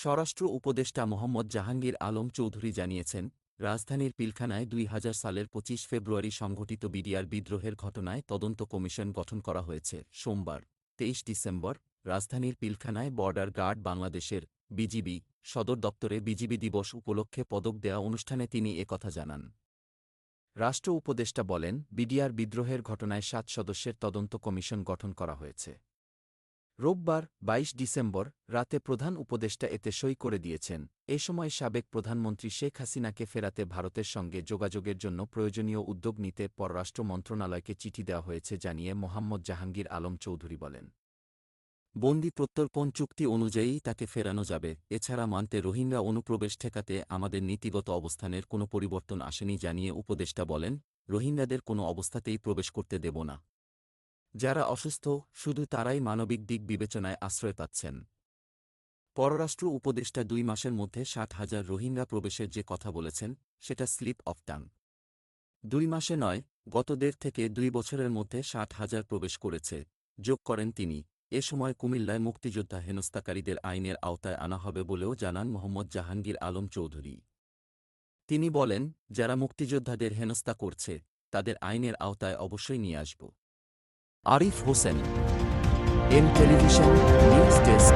স্বরাষ্ট্র উপদেষ্টা মোহাম্মদ জাহাঙ্গীর আলম চৌধুরী জানিয়েছেন, রাজধানীর পিলখানায় দুই হাজার সালের পঁচিশ ফেব্রুয়ারি সংঘটিত বিডিআর বিদ্রোহের ঘটনায় তদন্ত কমিশন গঠন করা হয়েছে। সোমবার, তেইশ ডিসেম্বর, রাজধানীর পিলখানায় বর্ডার গার্ড বাংলাদেশের বিজিবি সদর দপ্তরে বিজিবি দিবস উপলক্ষে পদক দেয়া অনুষ্ঠানে তিনি একথা জানান। রাষ্ট্র উপদেষ্টা বলেন, বিডিআর বিদ্রোহের ঘটনায় সাত সদস্যের তদন্ত কমিশন গঠন করা হয়েছে। রোববার ২২ ডিসেম্বর, রাতে প্রধান উপদেষ্টা এতে সই করে দিয়েছেন। এ সময় সাবেক প্রধানমন্ত্রী শেখ হাসিনাকে ফেরাতে ভারতের সঙ্গে যোগাযোগের জন্য প্রয়োজনীয় উদ্যোগ নিতে পররাষ্ট্র মন্ত্রণালয়কে চিঠি দেওয়া হয়েছে জানিয়ে মোহাম্মদ জাহাঙ্গীর আলম চৌধুরী বলেন। বন্দি প্রত্যর্পণ চুক্তি অনুযায়ী তাকে ফেরানো যাবে, এছাড়া মানতে রোহিঙ্গা অনুপ্রবেশ ঠেকাতে আমাদের নীতিগত অবস্থানের কোনো পরিবর্তন আসেনি জানিয়ে উপদেষ্টা বলেন, রোহিঙ্গাদের কোনো অবস্থাতেই প্রবেশ করতে দেব না। যারা অসুস্থ, শুধু তারাই মানবিক দিক বিবেচনায় আশ্রয় পাচ্ছেন। পররাষ্ট্র উপদেষ্টা দুই মাসের মধ্যে ষাট হাজার রোহিঙ্গা প্রবেশের যে কথা বলেছেন, সেটা স্লিপ অফ টাং। দুই মাসে নয়, গত দেড় থেকে দুই বছরের মধ্যে ষাট হাজার প্রবেশ করেছে, যোগ করেন তিনি। এ সময় কুমিল্লায় মুক্তিযোদ্ধা হেনস্থাকারীদের আইনের আওতায় আনা হবে বলেও জানান মোহাম্মদ জাহাঙ্গীর আলম চৌধুরী। তিনি বলেন, যারা মুক্তিযোদ্ধাদের হেনস্থা করছে, তাদের আইনের আওতায় অবশ্যই নিয়ে আসব। Arif Hossain M television news desk.